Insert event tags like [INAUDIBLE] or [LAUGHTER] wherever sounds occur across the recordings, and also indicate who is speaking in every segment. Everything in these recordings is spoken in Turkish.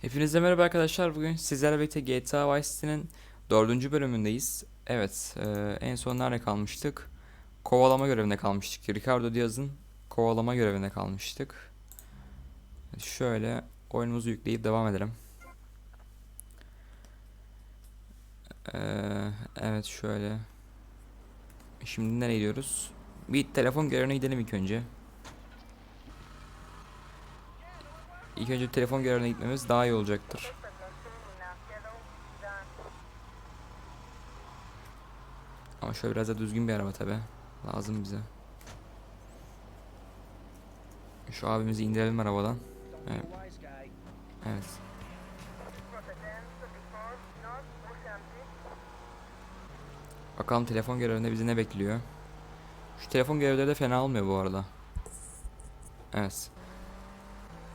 Speaker 1: Hepinize merhaba arkadaşlar. Bugün sizlerle birlikte GTA Vice City'nin dördüncü bölümündeyiz. Evet, e, en son nerede kalmıştık? Kovalama görevinde kalmıştık. Ricardo Diaz'ın kovalama görevinde kalmıştık. Şöyle oyunumuzu yükleyip devam edelim. E, evet şöyle. Şimdi nereye gidiyoruz? Bir telefon görevine gidelim ilk önce. İlk önce telefon görevine gitmemiz daha iyi olacaktır. Ama şöyle biraz da düzgün bir araba tabi. Lazım bize. Şu abimizi indirelim arabadan. Evet. Evet. Bakalım telefon görevinde bizi ne bekliyor. Şu telefon görevleri de fena olmuyor bu arada. Evet.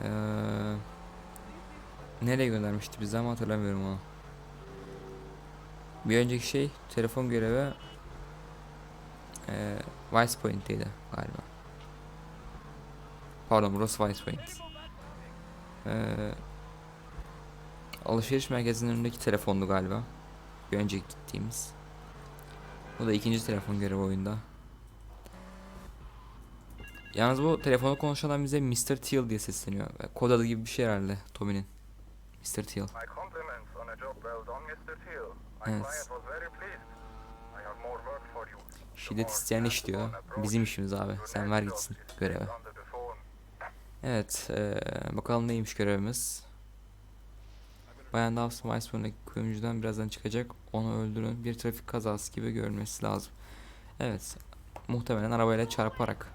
Speaker 1: Ee, nereye göndermişti bizi ama hatırlamıyorum onu. Bir önceki şey telefon görevi ee, Vice Point'teydi galiba. Pardon burası Vice Point. Ee, alışveriş merkezinin önündeki telefondu galiba. Bir önceki gittiğimiz. Bu da ikinci telefon görevi oyunda. Yalnız bu telefonu konuşan adam bize Mr. Teal diye sesleniyor. Kod adı gibi bir şey herhalde Tommy'nin. Mr. Teal.
Speaker 2: You.
Speaker 1: Şiddet isteyen iş diyor. Bizim işimiz abi. Sen ver gitsin göreve. Evet. eee, bakalım neymiş görevimiz. Bayan Dawson Weissman'daki kuyumcudan birazdan çıkacak. Onu öldürün. Bir trafik kazası gibi görmesi lazım. Evet. Muhtemelen arabayla çarparak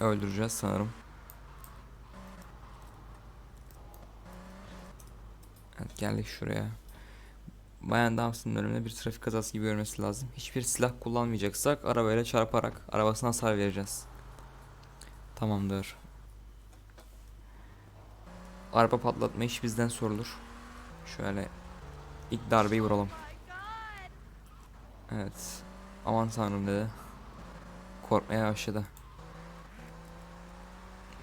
Speaker 1: öldüreceğiz sanırım. Evet geldik şuraya. Bayan Dawson'ın ölümüne bir trafik kazası gibi görmesi lazım. Hiçbir silah kullanmayacaksak arabayla çarparak arabasına hasar vereceğiz. Tamamdır. Araba patlatma iş bizden sorulur. Şöyle ilk darbeyi vuralım. Evet. Aman tanrım dedi. Korkmaya başladı.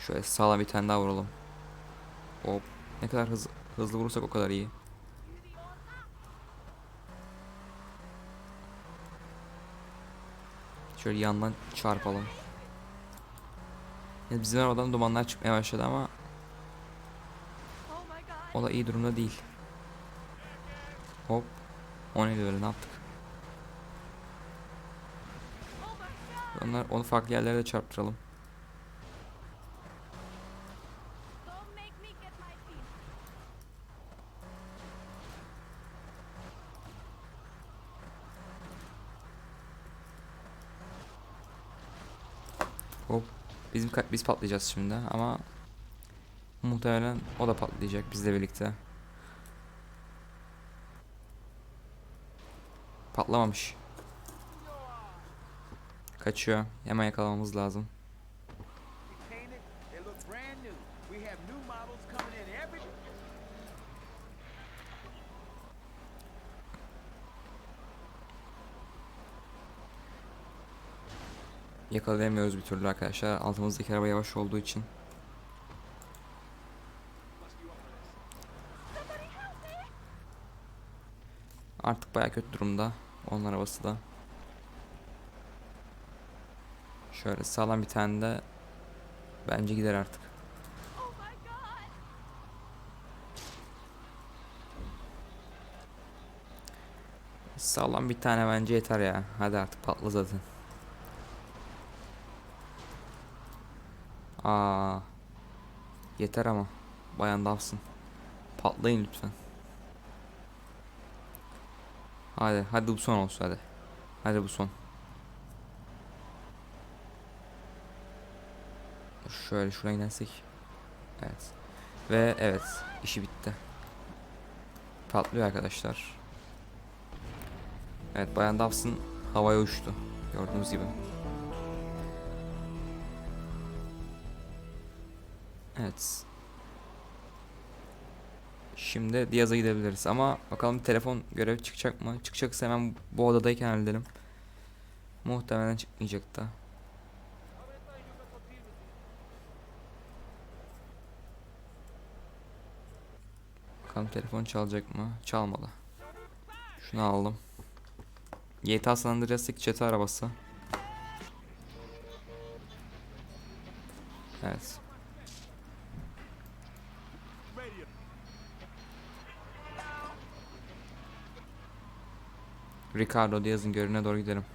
Speaker 1: Şöyle sağlam bir tane daha vuralım. Hop. Ne kadar hızlı, hızlı vurursak o kadar iyi. Şöyle yandan çarpalım. Ya bizim arabadan dumanlar çıkmaya başladı ama o da iyi durumda değil. Hop. O neydi öyle ne yaptık? Onlar onu farklı yerlere de çarptıralım.
Speaker 3: Don't make me get my feet.
Speaker 1: Hop. Bizim ka- biz patlayacağız şimdi ama muhtemelen o da patlayacak bizle birlikte. Patlamamış. Kaçıyor. Hemen yakalamamız lazım. Yakalayamıyoruz bir türlü arkadaşlar. Altımızdaki araba yavaş olduğu için. Artık baya kötü durumda. Onun arabası da. Şöyle sağlam bir tane de bence gider artık. Sağlam bir tane bence yeter ya. Hadi artık patla zaten. Aa. Yeter ama. Bayan Dawson. Patlayın lütfen. Hadi, hadi bu son olsun hadi. Hadi bu son. Şöyle şuraya inersek. Evet. Ve evet, işi bitti. Patlıyor arkadaşlar. Evet Bayan Dawson havaya uçtu. Gördüğünüz gibi. Evet. Şimdi Diaz'a gidebiliriz ama bakalım telefon görev çıkacak mı? Çıkacaksa hemen bu odadayken halledelim. Muhtemelen çıkmayacak da. Bakalım telefon çalacak mı? Çalmadı. Şunu aldım. GTA San Andreas'taki çete arabası. Evet. Ricardo Diaz'ın görüne doğru gidelim.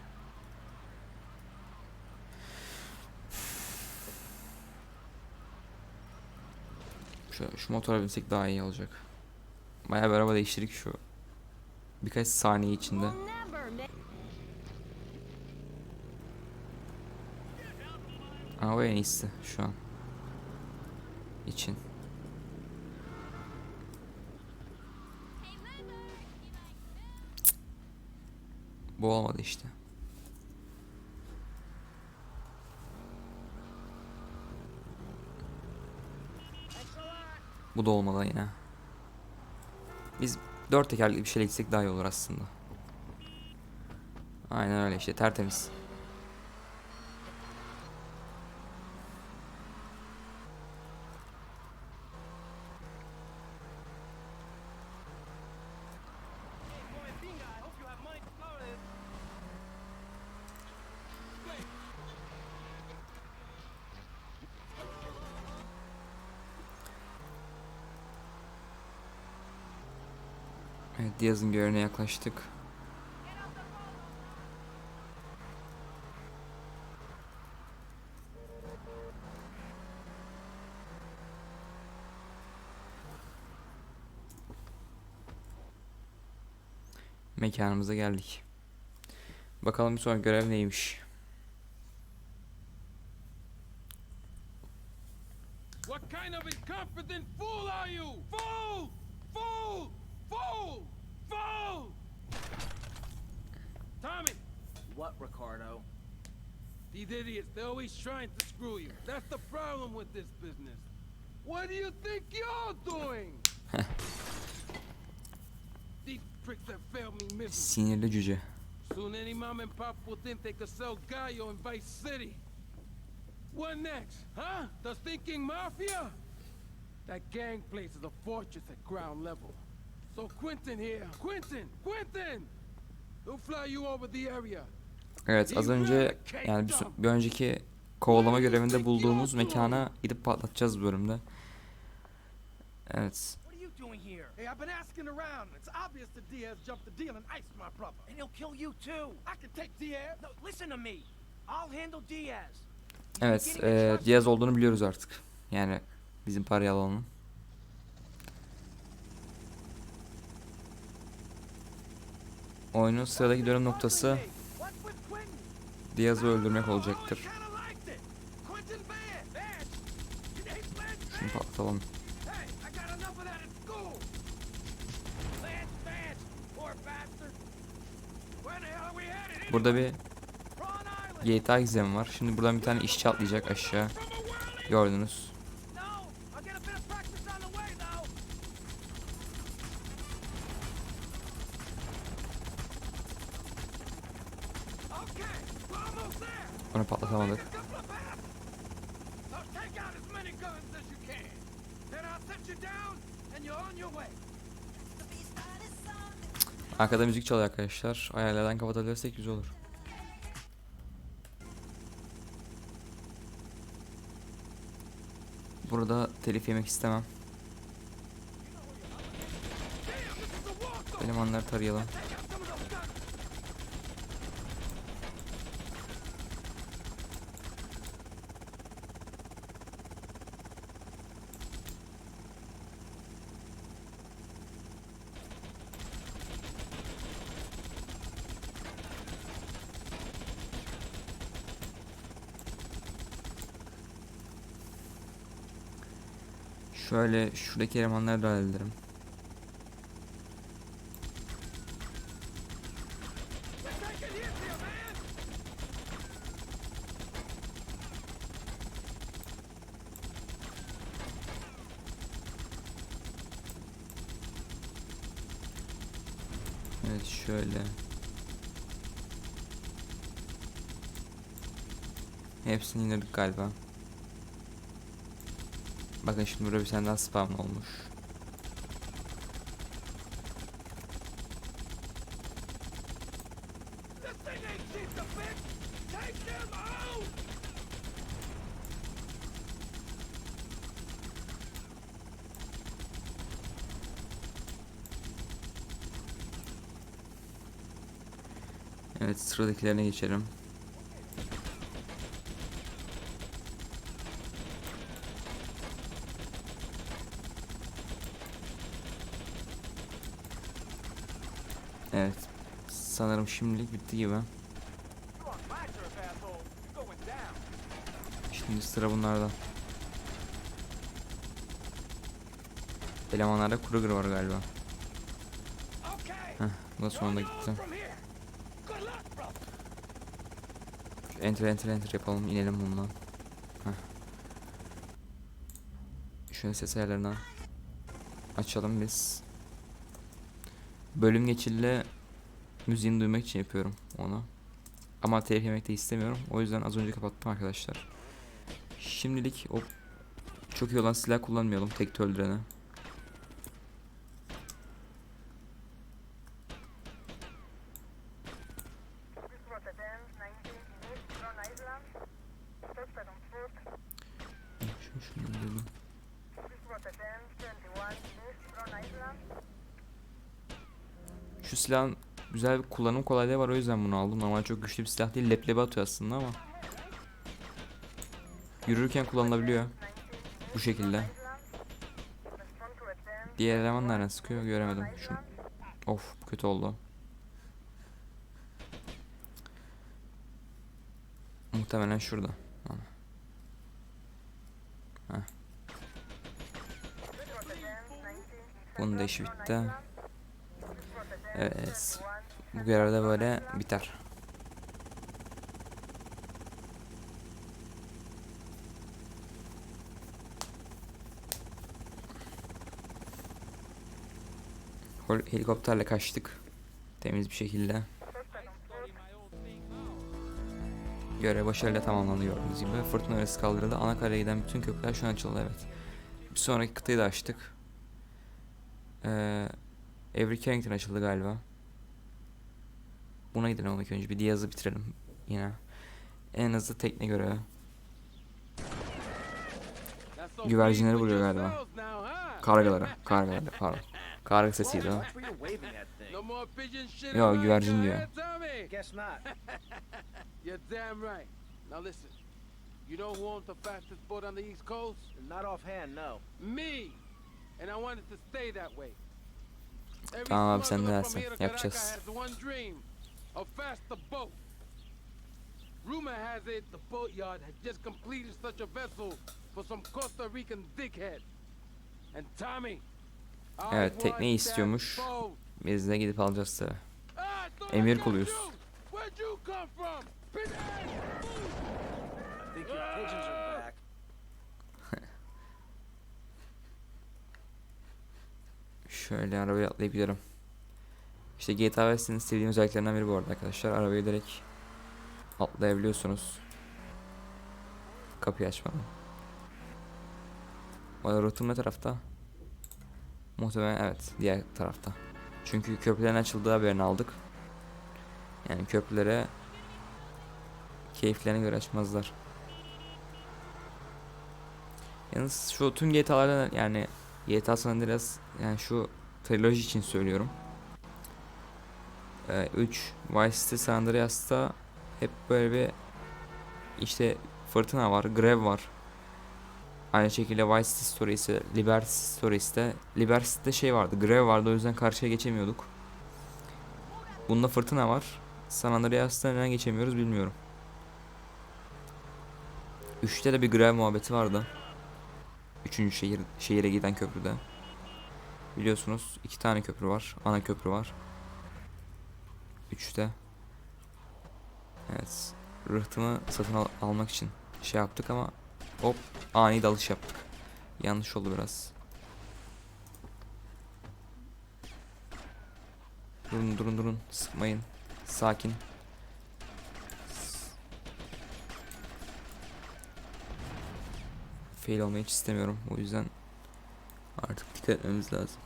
Speaker 1: Şu, şu motora binsek daha iyi olacak. Bayağı bir araba değiştirdik şu birkaç saniye içinde. Ama o en iyisi şu an. için. Bu olmadı işte. Bu da olmadı yine. Biz dört tekerlekli bir şeyle gitsek daha iyi olur aslında. Aynen öyle işte tertemiz. Diaz'ın görüne yaklaştık. Mekanımıza geldik. Bakalım bir sonraki görev neymiş.
Speaker 4: What kind of incompetent fool are you? Fool! Tommy!
Speaker 5: What, Ricardo?
Speaker 4: These idiots, they're always trying to screw you. That's the problem with this business. What do you think you're doing? [LAUGHS] These pricks have failed me miserably.
Speaker 1: Sinirli cüce.
Speaker 4: Soon any mom and pop will think they could sell Gallo in Vice City. What next, huh? The thinking mafia? That gang place is a fortress at ground level. So Quentin here, Quentin, Quentin!
Speaker 1: Evet az önce yani bir, bir önceki kovalama görevinde bulduğumuz mekana gidip patlatacağız bu bölümde. Evet.
Speaker 6: Hey, I've been asking around. It's obvious that Diaz jumped the deal and iced my brother.
Speaker 5: And he'll kill you too.
Speaker 6: I can take Diaz.
Speaker 5: No, listen to me. I'll handle Diaz.
Speaker 1: Evet
Speaker 5: trust
Speaker 1: Diaz olduğunu biliyoruz artık. Yani bizim parayı Oyunun sıradaki dönüm noktası? Diaz'ı öldürmek olacaktır. Şunu patlatalım. Burada bir. GTA gizemi var. Şimdi buradan bir tane işçi atlayacak aşağı. Gördünüz.
Speaker 6: No, I'll get a bit of practice on the way, though. Okay, we're almost there.
Speaker 1: Onu patlatamadık.
Speaker 6: Take a couple of paths. Now take out as many guns as you can. Then I'll set you down, and you're on your way.
Speaker 1: Arkada müzik çalıyor arkadaşlar. Ayarlardan kapatabilirsek güzel olur. Burada telif yemek istemem. Elemanları tarayalım.
Speaker 6: Take out some of those guns.
Speaker 1: Şöyle şuradaki elemanları da
Speaker 6: man.
Speaker 1: Evet şöyle. Hepsini indirdik galiba. Bakın şimdi burada bir tane daha spam olmuş. Evet sıradakilerine geçelim. Sanırım şimdilik bitti gibi. Şimdi sıra bunlarda. Elemanlarda Kruger var galiba. Heh, bu da sonunda gitti. Enter enter enter yapalım inelim bundan. Heh. Şöyle ses ayarlarını açalım biz. Bölüm geçille müziğini duymak için yapıyorum onu. Ama telif yemek de istemiyorum. O yüzden az önce kapattım arkadaşlar. Şimdilik o çok iyi olan silah kullanmayalım tek öldürene.
Speaker 2: This Rotterdam 19 East Front Island. Suspect on foot.
Speaker 1: Şu, şunu öldürelim.
Speaker 2: This Rotterdam 21 East Front Island.
Speaker 1: Şu silahın güzel bir kullanım kolaylığı var o yüzden bunu aldım. Normal çok güçlü bir silah değil. Leblebi atıyor aslında ama. Yürürken kullanılabiliyor. Bu şekilde. Diğer eleman nereden sıkıyor göremedim. Şu... Of kötü oldu. Muhtemelen şurada. Heh.
Speaker 2: This Rotterdam 19
Speaker 1: Bunun da işi bitti. Evet.
Speaker 2: 21
Speaker 1: Bu görevde böyle biter. Helikopterle kaçtık. Temiz bir şekilde. Görev başarıyla tamamlandı gördüğünüz gibi. Fırtına öğresi kaldırıldı. Ana karaya giden bütün köprüler şu an açıldı evet. Bir sonraki kıtayı da açtık. Ee, Avery Carrington açıldı galiba. Buna gidelim ilk önce. Bir Diaz'ı bitirelim yine. En hızlı tekne
Speaker 4: so
Speaker 1: Güvercinleri vuruyor galiba. Kargalara. Kargalara pardon. Karga sesiydi o. Yo, güvercin diyor.
Speaker 4: You know who owns the fastest boat on the East Coast?
Speaker 5: Not offhand, no.
Speaker 4: Me. And I want it to stay that way.
Speaker 1: Tamam abi, sen
Speaker 4: here to
Speaker 1: yapacağız.
Speaker 4: Dream. A faster boat. Rumor has it the boatyard has just completed such a vessel for some Costa Rican dickhead. And Tommy,
Speaker 1: Evet,
Speaker 4: that
Speaker 1: istiyormuş. Biz de gidip alacağız tabi.
Speaker 4: Ah,
Speaker 1: Emir kuluyuz.
Speaker 5: back. [LAUGHS]
Speaker 1: Şöyle arabaya atlayıp gidelim. İşte GTA Vice'nin sevdiğim özelliklerinden biri bu arada arkadaşlar. Arabayı direkt atlayabiliyorsunuz. Kapıyı açmadan. Arada rotum ne tarafta? Muhtemelen evet diğer tarafta. Çünkü köprülerin açıldığı haberini aldık. Yani köprülere keyiflerine göre açmazlar. Yalnız şu tüm GTA'larda yani GTA San Andreas yani şu triloji için söylüyorum. Ee, 3 Vice City San Andreas'ta hep böyle bir işte fırtına var, grev var. Aynı şekilde Vice City Stories'e, Liberty Stories'te Liberty'de şey vardı, grev vardı o yüzden karşıya geçemiyorduk. Bunda fırtına var. San Andreas'ta neden geçemiyoruz bilmiyorum. 3'te de bir grev muhabbeti vardı. Üçüncü şehir şehire giden köprüde. Biliyorsunuz iki tane köprü var. Ana köprü var. Üçte. Evet. Rıhtımı satın al- almak için şey yaptık ama hop ani dalış yaptık. Yanlış oldu biraz. Durun durun durun sıkmayın. Sakin. Fail olmayı hiç istemiyorum. O yüzden artık dikkat etmemiz lazım.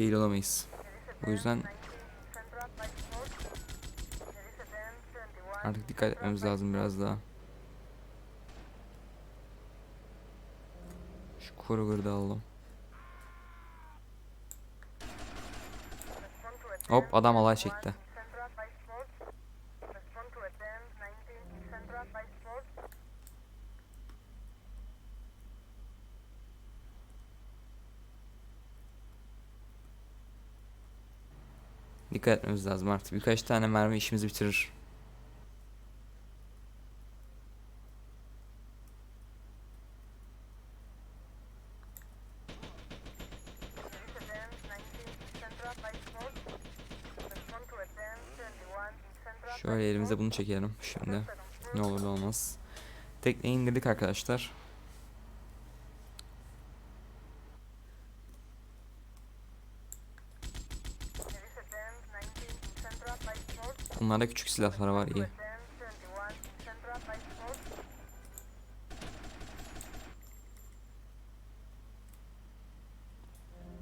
Speaker 1: Fail olamayız. O yüzden
Speaker 2: Central by Sport. There is a dam 21.
Speaker 1: artık dikkat etmemiz lazım biraz daha. Şu Kruger'ı da alalım. Hop adam alay
Speaker 2: 21
Speaker 1: çekti. Dikkat etmemiz lazım artık. Birkaç tane mermi işimizi bitirir.
Speaker 2: There is a dam 19 in Central by Sport. Respond to a dam 21 in Central by
Speaker 1: Şöyle elimize bunu çekelim şimdi. Ne olur ne olmaz. Tekneyi indirdik arkadaşlar. Bunlarda küçük silahlar var iyi.
Speaker 2: Dam 21 in Central by Sport.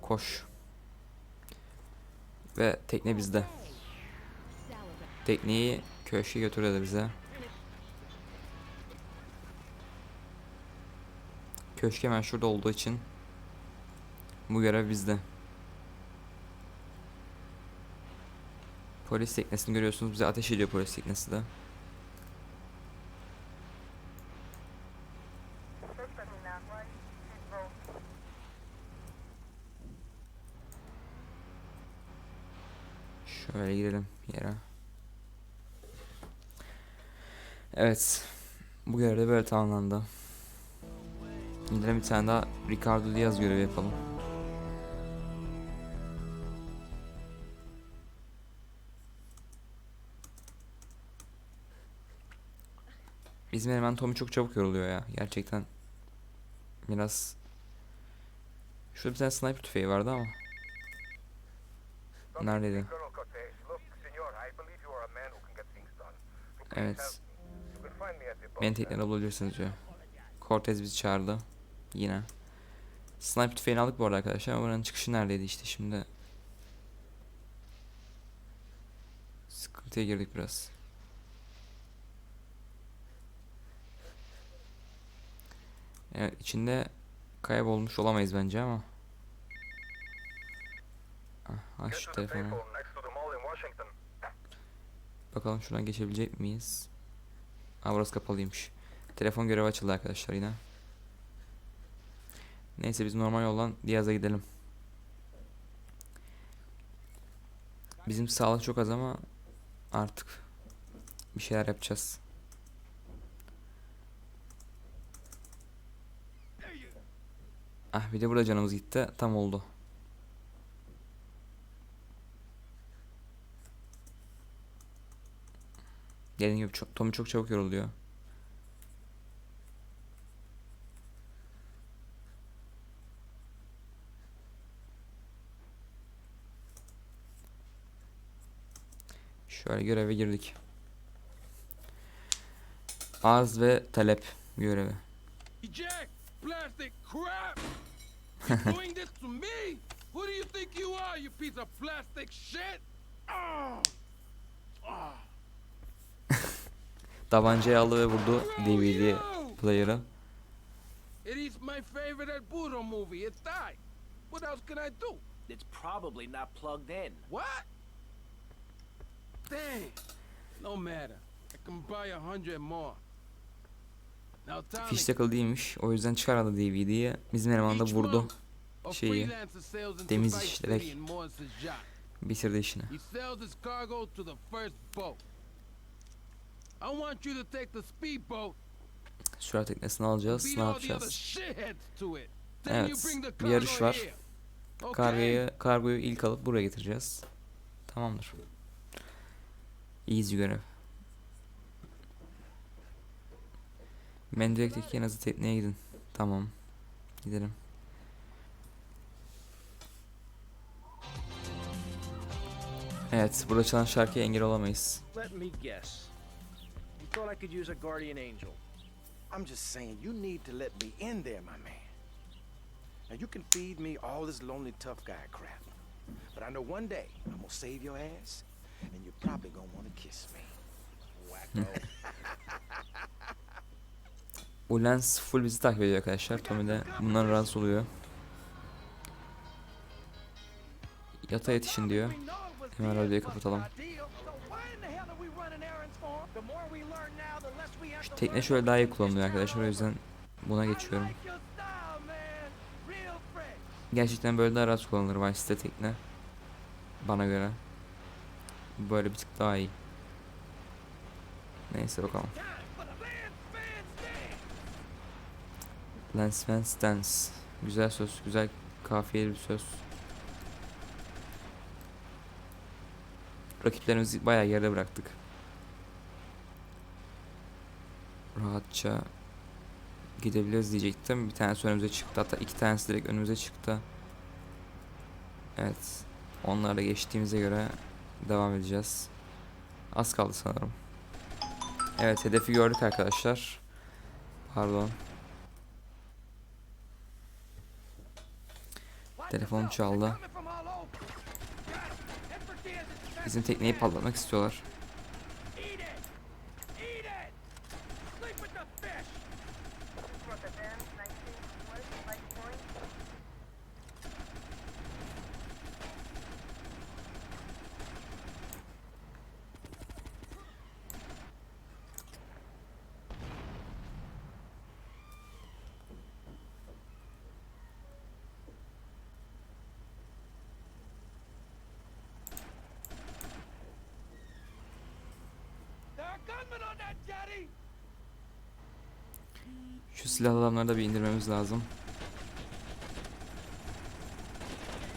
Speaker 1: Koş. Ve tekne bizde. Tekneyi köşke götürüyor bize. Köşk hemen şurada olduğu için bu görev bizde. Polis teknesini görüyorsunuz. Bize ateş ediyor polis teknesi de. Şöyle girelim yere. Evet. Bu görev böyle tamamlandı. Gidelim bir tane daha Ricardo Diaz görevi yapalım. Bizim eleman Tommy çok çabuk yoruluyor ya. Gerçekten biraz Şurada bir tane sniper tüfeği vardı ama Neredeydi? Evet. Beni teknede bulabilirsiniz diyor. Cortez bizi çağırdı. Yine. Sniper tüfeğini aldık bu arada arkadaşlar ama buranın çıkışı neredeydi işte şimdi. Sıkıntıya girdik biraz. Evet içinde kaybolmuş olamayız bence ama. Ah, aç şu telefonu. Bakalım şuradan geçebilecek miyiz? Aa burası kapalıymış. Telefon görevi açıldı arkadaşlar yine. Neyse biz normal yoldan Diaz'a gidelim. Bizim sağlık çok az ama artık bir şeyler yapacağız. Ah bir de burada canımız gitti. Tam oldu. Dediğim gibi çok, Tommy çok çabuk yoruluyor. Şöyle göreve girdik. Arz ve talep görevi.
Speaker 4: Jack, plastic crap! [LAUGHS] You doing this to me? Who do you think you are, you piece of plastic shit? Oh! [LAUGHS] Oh!
Speaker 1: Tabancayı aldı ve vurdu DVD player'ı.
Speaker 4: It is my favorite El Burro movie. It died. What else can I do?
Speaker 5: It's probably not plugged in.
Speaker 4: What? Dang. No matter. I can buy a hundred more.
Speaker 1: Fiş takılı değilmiş. O yüzden çıkarmadı DVD'yi. Bizim eleman da vurdu. şeyi, temiz
Speaker 4: his yacht.
Speaker 1: Bitirdi işini. Sürat teknesini alacağız. Ne yapacağız? Evet, bir yarış var. Kargoyu, kargoyu ilk alıp buraya getireceğiz. Tamamdır. Easy görev. Mendirek'teki en azı tekneye gidin. Tamam. Gidelim. Evet, burada çalan şarkıya engel olamayız.
Speaker 5: Let me guess. You thought I could use a guardian angel.
Speaker 6: I'm just saying, you need to let me in there, my man. Now, you can feed me all this lonely tough guy crap.
Speaker 5: But I know one day I'm gonna save your ass, and you're probably gonna wanna kiss me. Wacko. [LAUGHS] [LAUGHS]
Speaker 1: Bu lens full bizi takip ediyor arkadaşlar. Tommy de bundan rahatsız oluyor. Yatağa yetişin diyor. Hemen radyoyu kapatalım. Şu tekne şöyle daha iyi kullanılıyor arkadaşlar. O yüzden buna geçiyorum. Gerçekten böyle daha rahat kullanılır Vice City tekne. Bana göre. Böyle bir tık daha iyi. Neyse bakalım. Lance Van Stance. Güzel söz, güzel kafiyeli bir söz. Rakiplerimizi bayağı geride bıraktık. Rahatça gidebiliriz diyecektim. Bir tanesi önümüze çıktı. Hatta iki tanesi direkt önümüze çıktı. Evet. Onları da geçtiğimize göre devam edeceğiz. Az kaldı sanırım. Evet hedefi gördük arkadaşlar. Pardon. Telefon çaldı. Bizim tekneyi patlatmak istiyorlar.
Speaker 2: Rotterdam, 19 West Light Point.
Speaker 6: There are gunmen on that jetty!
Speaker 1: Şu silahlı adamları da bir indirmemiz lazım.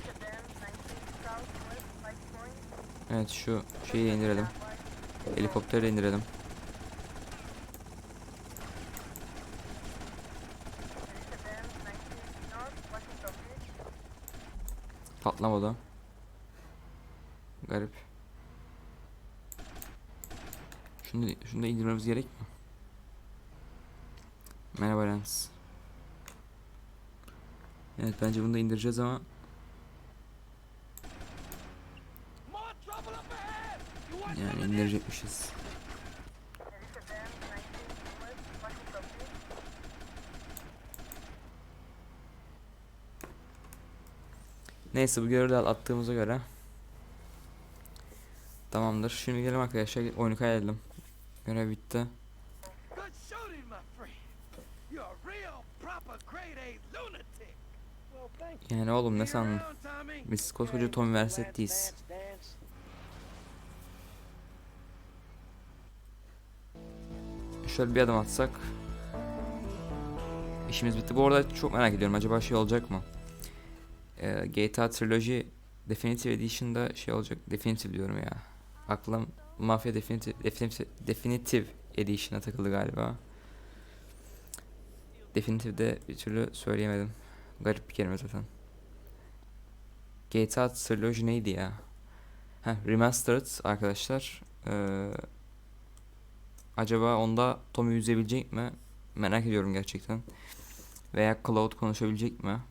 Speaker 2: Rotterdam, 19 South West Light Point.
Speaker 1: Evet şu şeyi indirelim. Helikopteri indirelim.
Speaker 2: Rotterdam, 19 North Washington Beach.
Speaker 1: Patlamadı. Garip. Şunu, şunu da indirmemiz gerek mi? Merhaba Lens. Evet bence bunu da indireceğiz ama yani indirecekmişiz.
Speaker 2: Rotterdam, 19 West Washington Beach.
Speaker 1: Neyse bu görevi attığımıza göre Tamamdır. Şimdi gelin arkadaşlar oyunu kaydedelim. Görev bitti. Yani oğlum ne sandın? Biz koskoca Tom Versettiyiz. Şöyle bir adım atsak. İşimiz bitti. Bu arada çok merak ediyorum. Acaba şey olacak mı? Ee, GTA Trilogy Definitive Edition'da şey olacak. Definitive diyorum ya. Aklım Mafya Definitive, Definitive, Definitive Edition'a takıldı galiba. Definitive'de bir türlü söyleyemedim. Garip bir kelime zaten. GTA Trilogy neydi ya? Heh, Remastered arkadaşlar. Ee, acaba onda Tommy yüzebilecek mi? Merak ediyorum gerçekten. Veya Cloud konuşabilecek mi?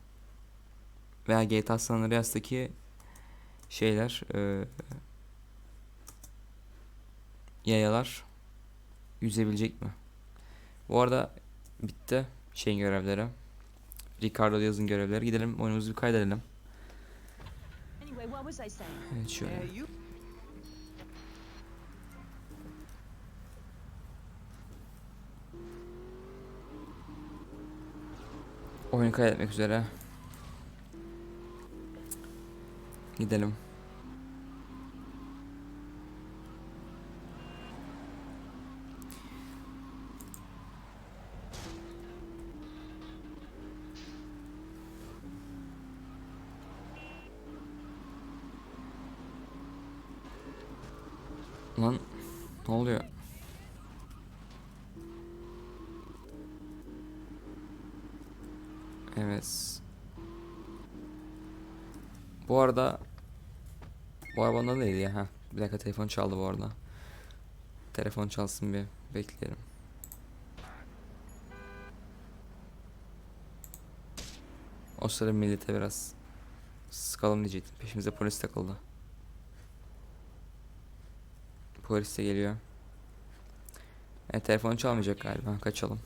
Speaker 1: Veya GTA San Andreas'taki şeyler ee, yayalar yüzebilecek mi? Bu arada bitti şeyin görevleri. Ricardo yazın görevleri. Gidelim oyunumuzu bir kaydedelim. Evet şöyle. Oyunu kaydetmek üzere. Gidelim. Ne oluyor? Evet. Bu arada bu arabanın adı neydi ya? Ha, bir dakika telefon çaldı bu arada. Telefon çalsın bir bekleyelim. O sırada millete biraz sık sıkalım diyecektim. Peşimize polis takıldı. Polis de geliyor. E telefonu çalmayacak galiba. Kaçalım.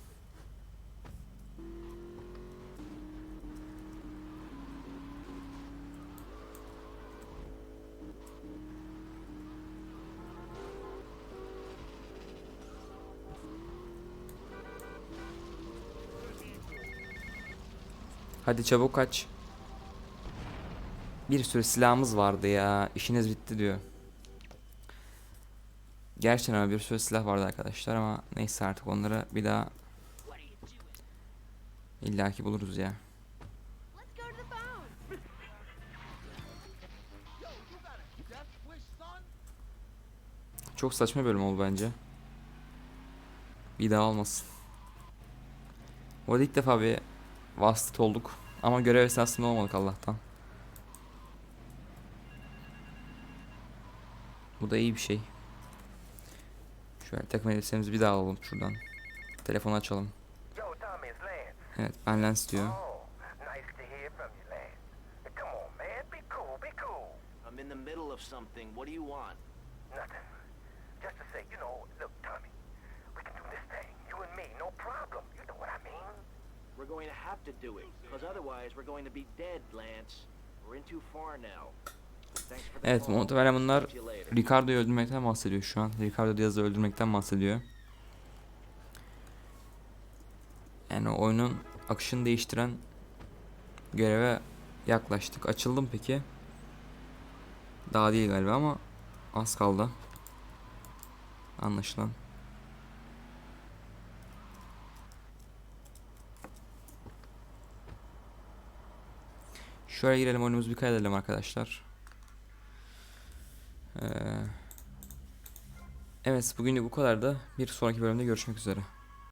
Speaker 1: Hadi çabuk kaç. Bir sürü silahımız vardı ya. İşiniz bitti diyor. Gerçekten ama bir sürü silah vardı arkadaşlar ama neyse artık onları bir daha illaki buluruz ya. Çok saçma bölüm oldu bence. Bir daha olmasın. Bu arada ilk defa bir vasıt olduk. Ama görev esnasında olmadık Allah'tan. Bu da iyi bir şey. Şöyle takım elbisemizi bir daha alalım şuradan. Telefonu açalım. Evet ben diyor.
Speaker 5: Lance. Mean?
Speaker 7: We're going to have to do it, because otherwise we're going to be dead, Lance. We're in too far now.
Speaker 1: Evet muhtemelen bunlar. Ricardo'yu öldürmekten bahsediyor şu an. Ricardo Diaz'ı öldürmekten bahsediyor. Yani oyunun akışını değiştiren göreve yaklaştık. Açıldım peki. Daha değil galiba ama az kaldı. Anlaşılan. Şöyle girelim oyunumuzu bir kaydedelim arkadaşlar. Ee, evet bugünlük bu kadar da bir sonraki bölümde görüşmek üzere.